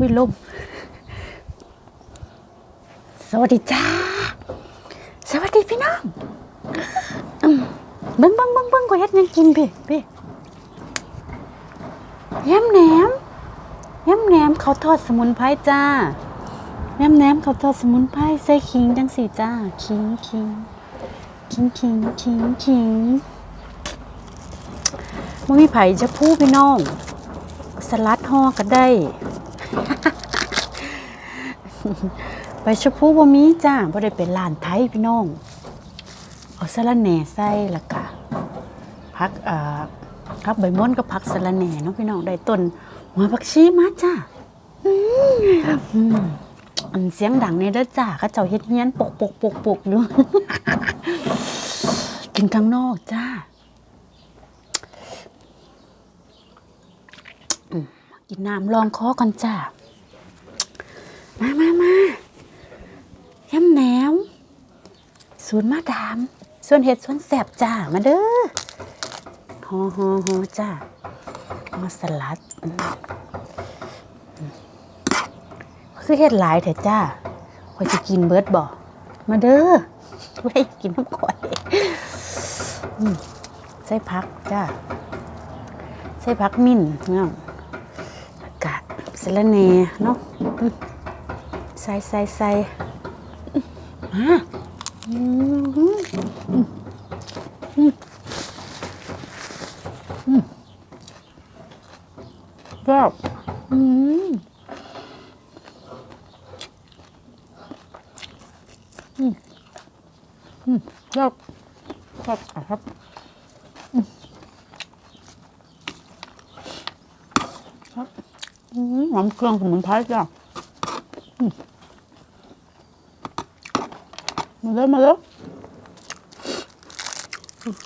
วิลมสวัสดีจ้า สวัสดีพี่น้องเบิ้งเบิ้งเบิ้งเบิ้งก็เฮ็ดยังกินพี่พี่แยมแหนมแยมแหนมเขาทอดสมุนไพรจ้าแยมแหนมเขาทอดสมุนไพรใส่ขิงจังสีจ้าขิงขิงขิงขิงขิงขิงบ่มีไผ่จะพูดพี่น้อง สลัดห่อก็ได้ ไปชพูบ่มีจ้าบ่ได้เป็นร้านไทยพี่น้อง เอาสะระแหน่ใส่ละกะพักเอ่อครับใบม่อนก็พักสะระแหน่เนาะพี่น้องได้ต้นหัวผักชีมาจ้าอันเสียงดังเนี่ยเด้อจ้าเขาเจ้าเฮ็ดเฮียนปกปกปกปกอยู่กินข้างนอกจ้าอืม กินน้ำรองคอก่อนจ้ามามามาแยมแหนมสูตรมาดามส่วนเห็ดส่วนแสบจ้ามาเด้อฮอฮอฮอจ้ามาสลัดคือเห็ดหลายเถอะจ้าคอยจะกินเบิร์ดบ่มาเด้อไว้กินน้ำข่อยใส่พักจ้าใส่พักมิ่นเนาะ สะระแหน่เนาะใส่ใส่ใส่อืมมาอืมอืมอืมอืมก็อืมอืมอืมครับครับครับอืมครับอืมหอม เครื่องสมุนไพรจ้ะมาเลยมาเลยอืม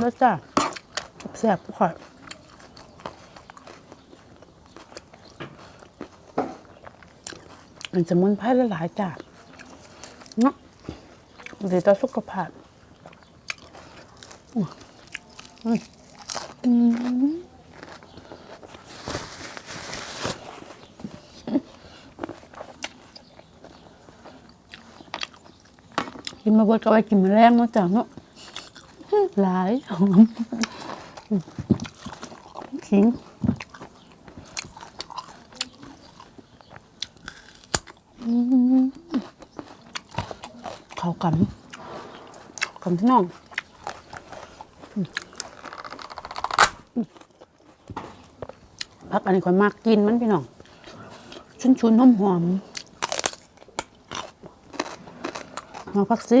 มาจ้ะแซ่บๆข่อยมันสมุนไพรหลายๆจ้ะเนาะดีต่อสุขภาพอืมอืม มาเบิดก็ไปกินมาแรงเนาะจ้ะเนาะหลายหอมขิงเขากันเข้ากันพี่น้องพักอันนี้ค่อยมากกินมันพี่น้อง ชุนชุนหอมหอมๆ มาพักสิ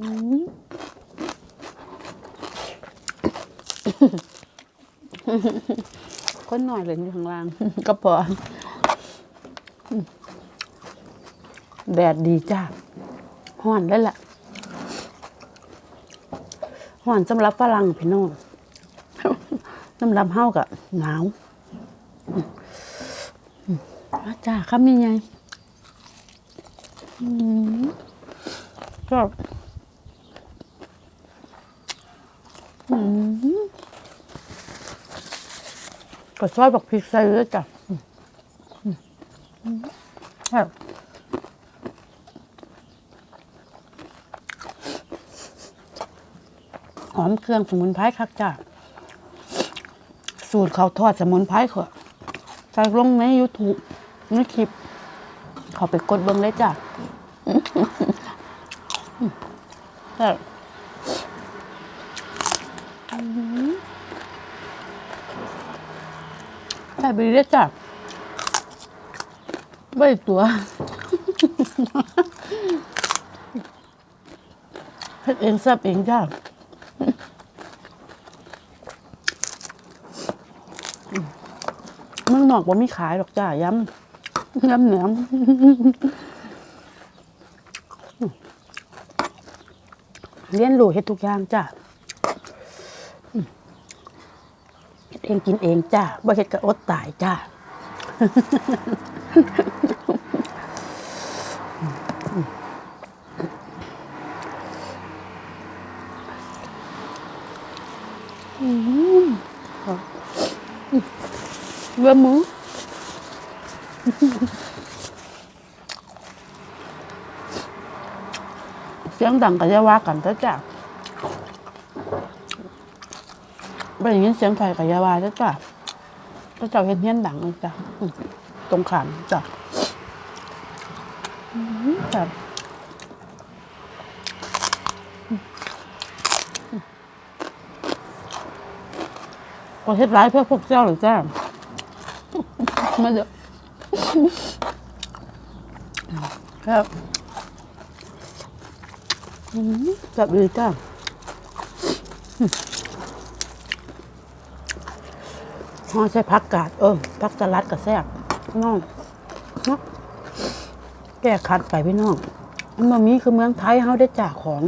อืมคนหน่อยเลยอยู่ข้างล่าง ก็พออืมแดดดีจ้าห่อนได้แหละห่อนสำหรับฝรั่งพี่น้องน้ำลำเฮากะหนาวอืมอืมมาจ้าคำยังไงอืมก็อืม ก็ซอยบักพริกใส่เลยจ้ะหอมเครื่องสมุนไพรคักจ้ะสูตรเขาวทอดสมุนไพรเขาใส่ลงใน YouTube ในคลิปเขาไปกดเบิ้งเลยจ้ะ ใส่ไปเลยจ้ะไม่ตัวเฮ็ดเองแซ่บเองจ้ะมืองนอกบ่ามีขายหรอกจ้าย้ำย้ำแหนมเลี้ยนรู้เฮ็ดทุกอย่างจ้าอืม เองกินเองจ้าบ่เฮ็ดก็อดตายจ้าเรือหมูเสียงดังก็จะว่ากันจ้ะจ้ะ ไม่ได้ยินเสียงใครก็จะว่าจ้ะจ้ะเจ้าเห็นเฮียนดังเลยจ้ะตรงขามจ้ะจ้ะก็เฮ็ดร้ายเพื่อพวกเจ้าหรือจ้ามาเถอะครับอืมแบดีจ้า ห่อใช้ผักกาดเออผักสลัดกับแซ่บน้องเนาะแก้คัดไปพี่น้องมันมามีคือเมืองไทยเฮาได้จากของ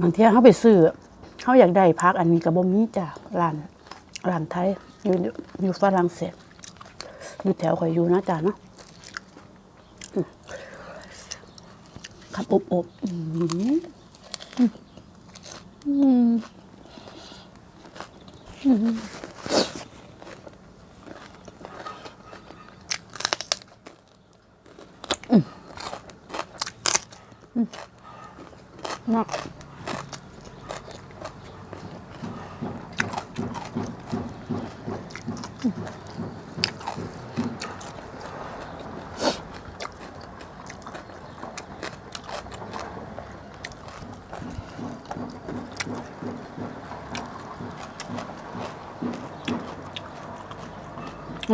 บางทีเขาไปซื้อเขาอยากได้พักอันนี้กับบ่มีจ้ะร้านร้านไทย อยู่อยู่ฝรั่งเศสอยู่แถวข่อยอยู่นะจ้ะเนาะครับอบอบอืมอืม อืมอืมอืมมา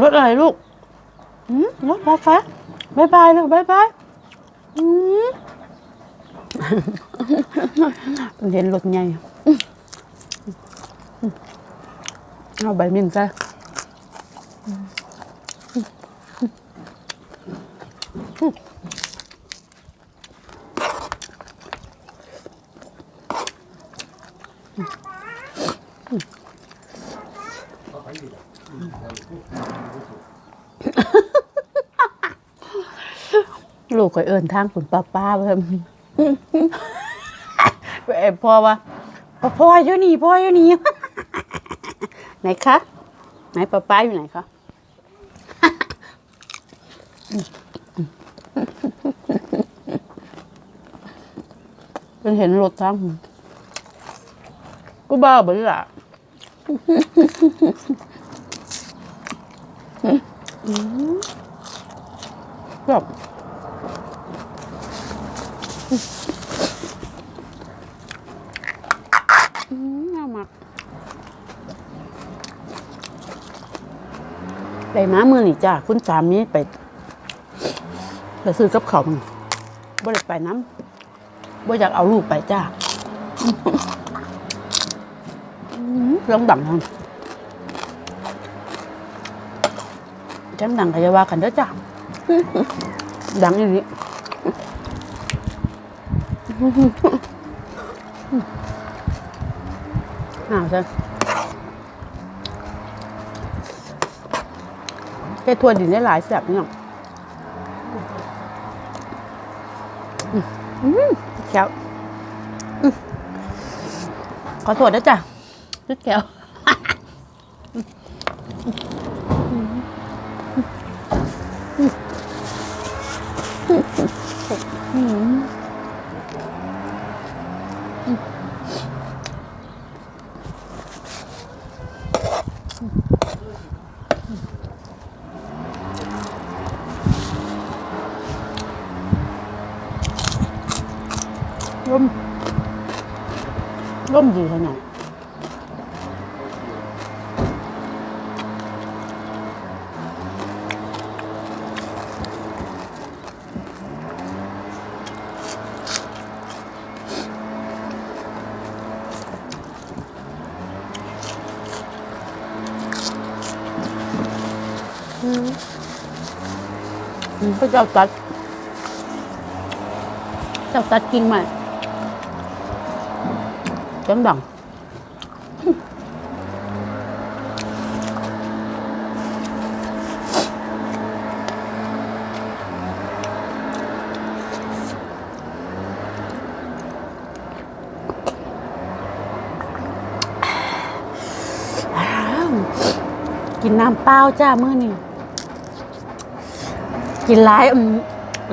รถอะไรลูกหืมรถไฟฟ้าบายบายลูกบายบายอืมเห็นรถใหญ่เอาใบมินซะ ก็เอินทางคุณป้าป้าเพิ่มไปแอบพ่อว่าพ่ออยู่นี่พ่ออยู่นี่ไหนคะไหนป้าป้าอยู่ไหนคะเป็นเห็นรถทางก็บ้าไปละแบบอืมน่ามัก ได้มามือนี่จ้าคุณสามีไปไปซื้อกับเขาวมันบ่ได้ไปน้ำบ่อยากเอาลูกไปจ้าอืมลองดังทางจังดังก็จะว่ากันเด้อจ้าดังอย่างนี้อ้าวใช่ แกทัวดินได้หลายแสบนี่หรออืมอืมแก้วขอโทษนะจ๊ะนึกแก้ว ร่มร่มดีขนาดอืมอืมพระเจ้าตัดเจ้าตัดกิ่งใหม่ เสีกินน้ำเปล่าจ้าเมื่อนี่กินไร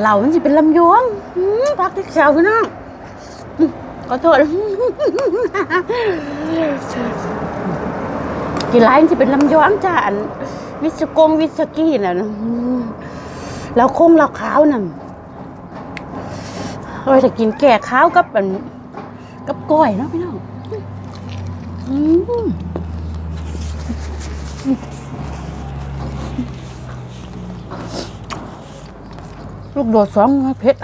เราจะเป็นลำยวงพักที่เช้างน้อง อืมขอโทษ กินหลายมันสิเป็นลำยวงจ้าอัน วิสกงวิสกี้น่ะนะอืมแล้วคงเราขาวน่ะเอ้ยแต่กินแก่ข้าวกับอันกับก้อยเนาะพี่น้องอืมลูกโดดสองไม้เพช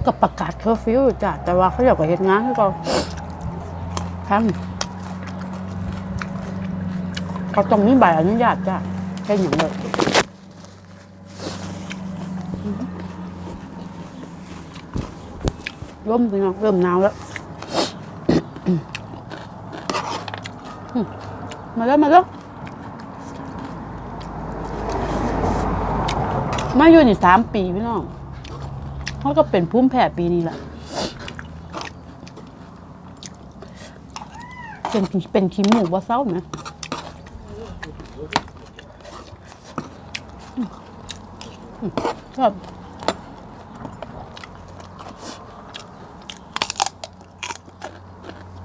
เขากับประกาศเคอร์ฟิวจ้ะแต่ว่าเขาอยากไปเห็นงานให้เราทำเขาต้องมีใบอนุญาตจ้ะแค่อย่างเดียวร่มพี่น้องเริ่มหนาวแล้ว มาแล้วมาแล้วมาอยู่นี่สามปีพี่น้อง เขาก็เป็นพุ่มแผ่ปีนี้แหละเป็นเป็นขี้หมูว่าเศร้าไหมชอบ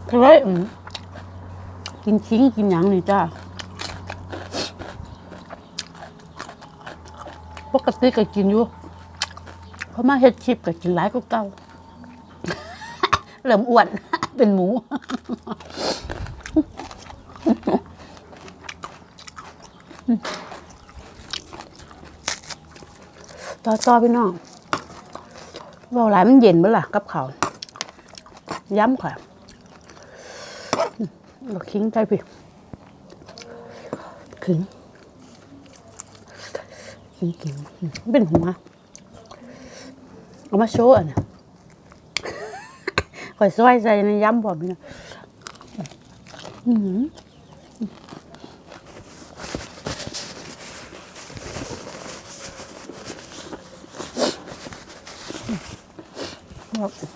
เคยกินชิ้งกินหยังนี่จ้าปกติก็กินอยู่ พราะมาเฮ็ดชิปก็กินหลายก็เก่าเริ่มอ้วนเป็นหมู ต่อต่อพี่น้องเว่าหลายมันเย็นเมื่อล่ะกับเขาย้ำค่ะเราคิงใจพี่ขึงขิงขิงเป็นหัว เอามาโชว์อะนะคอยซอยใจในย้ำพอพี่นะอื้อหือแบ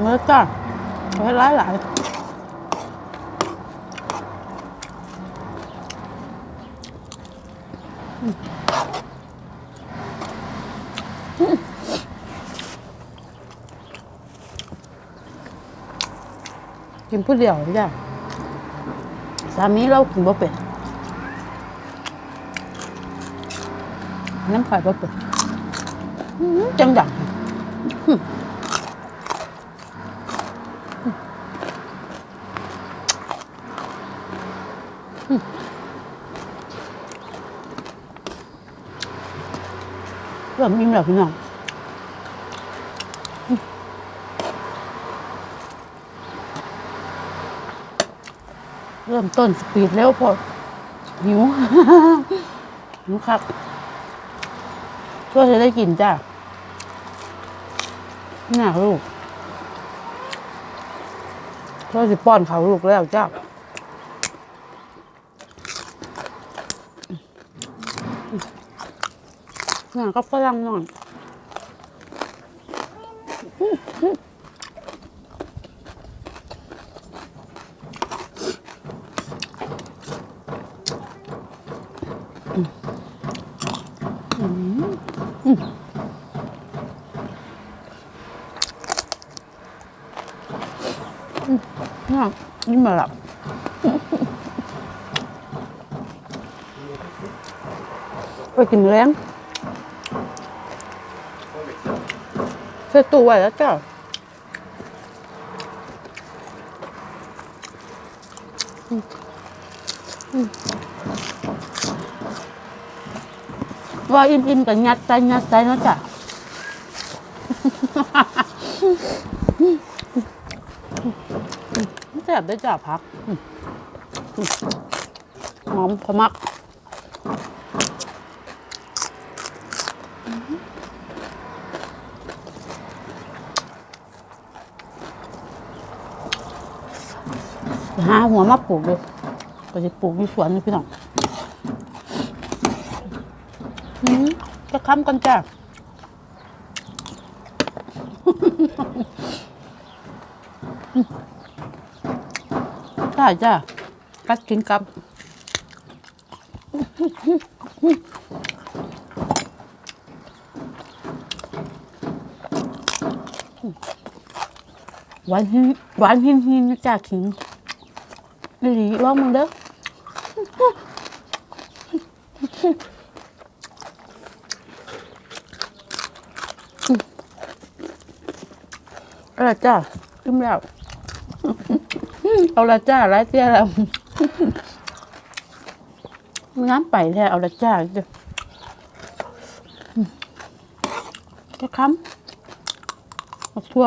เมื่อจ้าไว้หลายหลายกินผู้เดียวจ้ะสามีเรากินบ่เป็ดน้ำข่อยบ่เป็ดจังดัง เริ่มอิ่มแล้วพี่น้องเริ่มต้นสปีดแล้วพอหิวหิวครับช่วยจะได้กินจ้าหน้าลูกช่วยสิป้อนเขาลูกแล้วจ้า หน้าก็ฝรั่งหน่อยนี่ยนี่มาหลับไปกินแรง ส่ตู้ไว้แล้วจ้าอืมอืมว่าอิ่มๆกับยัดใจยัดใจนะจ้ะอบได้จ้าพักหอมอืมหอมพอมัก หาหัวมาปลูกเลยก็จะปลูกอยู่สวนพี่น้องอืมจะค้ำกันจ้าใช่จ้ากัดกินกับหวานหินหวานหินหินจ้าขิง อีหลีลองมึงเด้อเอาละจ้าขึ้นแล้วเอาละจ้าไรเตี้ยแล้วน้ำไปแท้เอาละจ้าเด้ออืมจะค้ำเอาทั่ว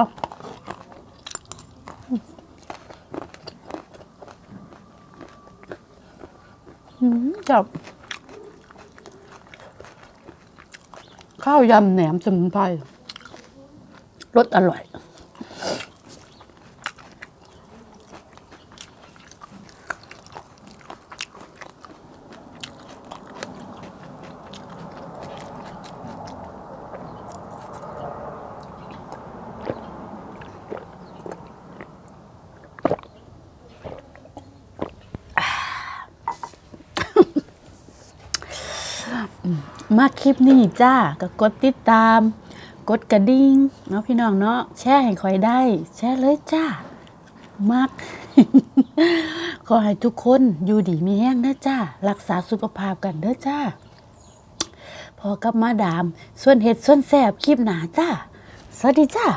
อืม จับข้าวยำแหนมสมุนไพรรสอร่อย มาคลิปนี้จ้าก็กดติดตาม กดกระดิ่งเนาะพี่น้องเนาะแชร์ให้คอยได้ แชร์เลยจ้ามากขอให้ทุกคนอยู่ดีมีแห้งเด้อจ้ารักษาสุขภาพกันเด้อจ้าพอกับมาดาม ส่วนเห็ดส่วนแสบคลิปหนาจ้า สวัสดีจ้า